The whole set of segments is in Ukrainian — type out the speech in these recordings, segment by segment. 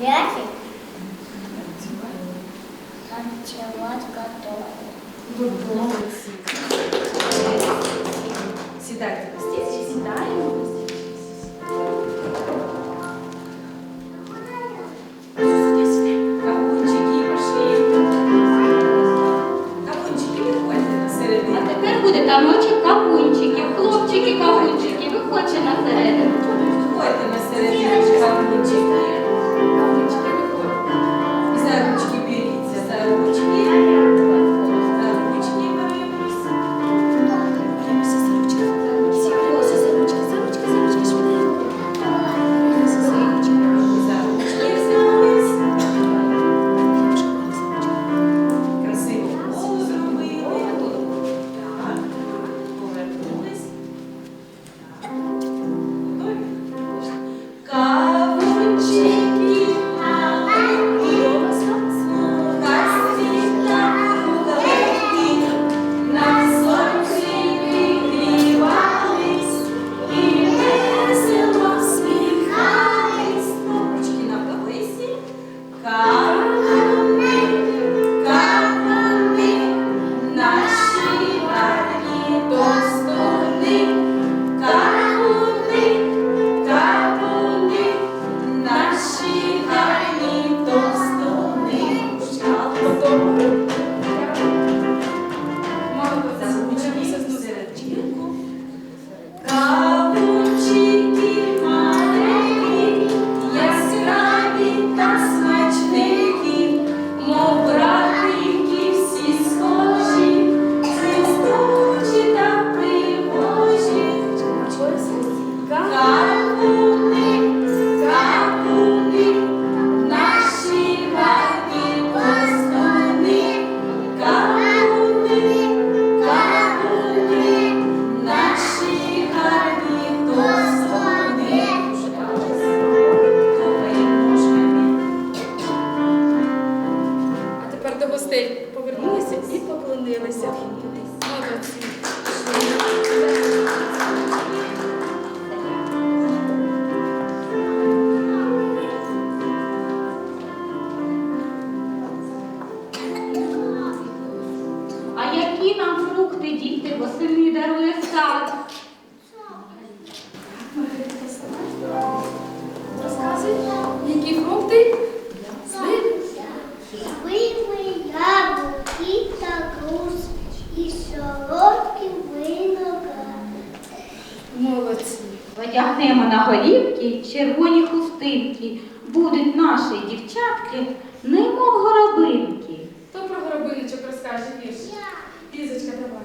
Вяхи? Танцевать готовы. Сідайте на стіл, сідаємо. Тепер буде таночок капунчики, хлопчики, капунчики, виходьте на середину. солодким виноградом. Молодці. Одягнемо на голівки червоні хустинки. Будуть наші дівчатки, немов горобинки. То про горобиночок розкаже вірш. Лізочка, давай.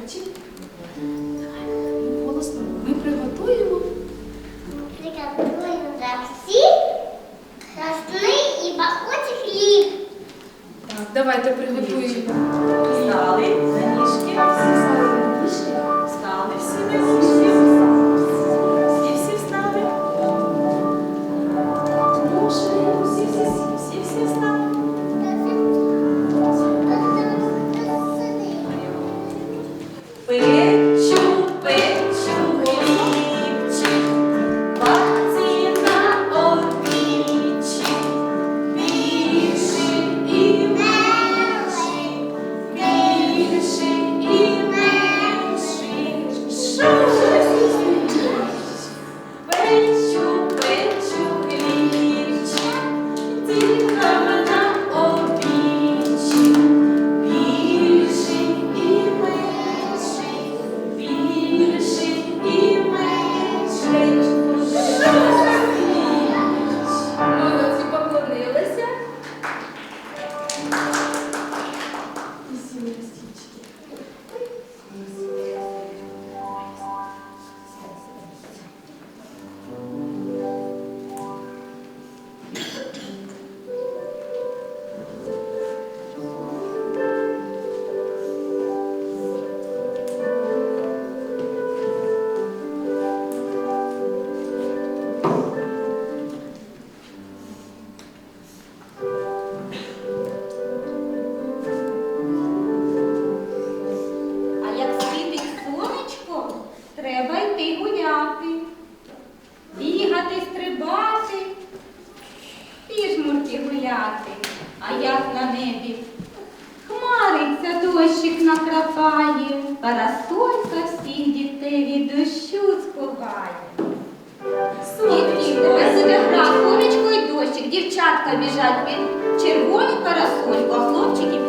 Хочеш? Давай, голосно. Ми приготуємо. Приготуємо всі красний і багатий хліб. Так, давайте приготуємо. піжмурки гуляти, а як на небі хмариться дощик накрапає, парасолька всіх дітей від дощу сховає. Сонечко, тебе себе гра, сонечко і дощик, дівчатка біжать під червону парасольку, а хлопчики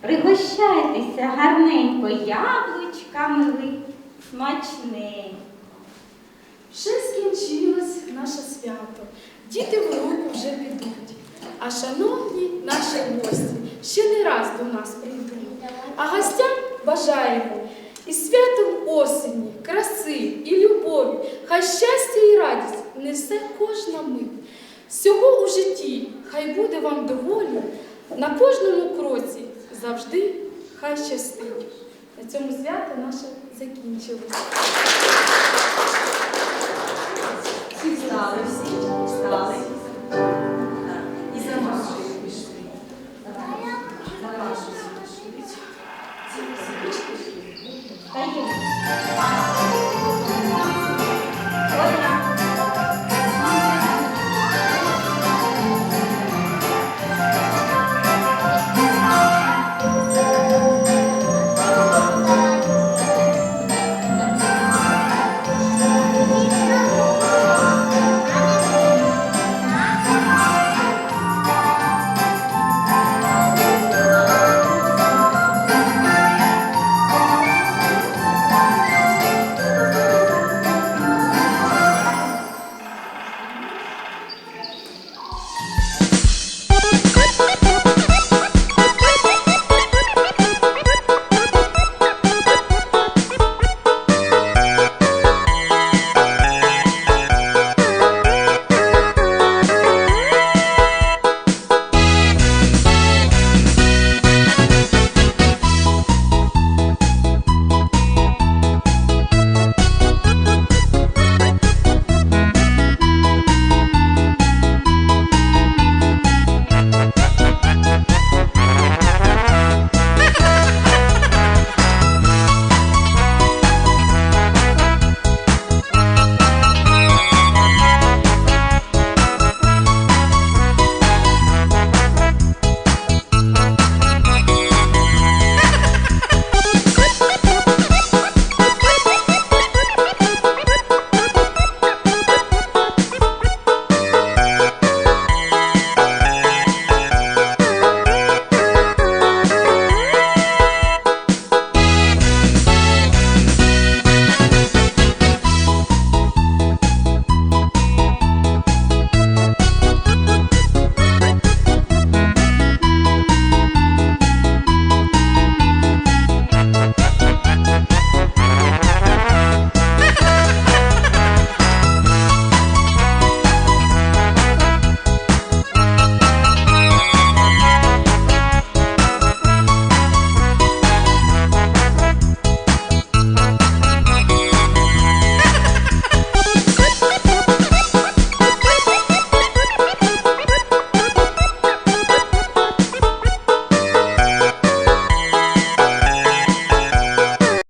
Пригощайтеся гарненько яблучками ви смачненько. Вже скінчилось наше свято. Діти в уроку вже підуть. А шановні наші гості ще не раз до нас прийдуть. А гостям бажаємо і святом осені, краси і любові, хай щастя і радість несе кожна мить. Всього у житті хай буде вам доволі, на кожному кроці завжди хай щастить. На цьому свято наше закінчилося. Всі встали, всі встали.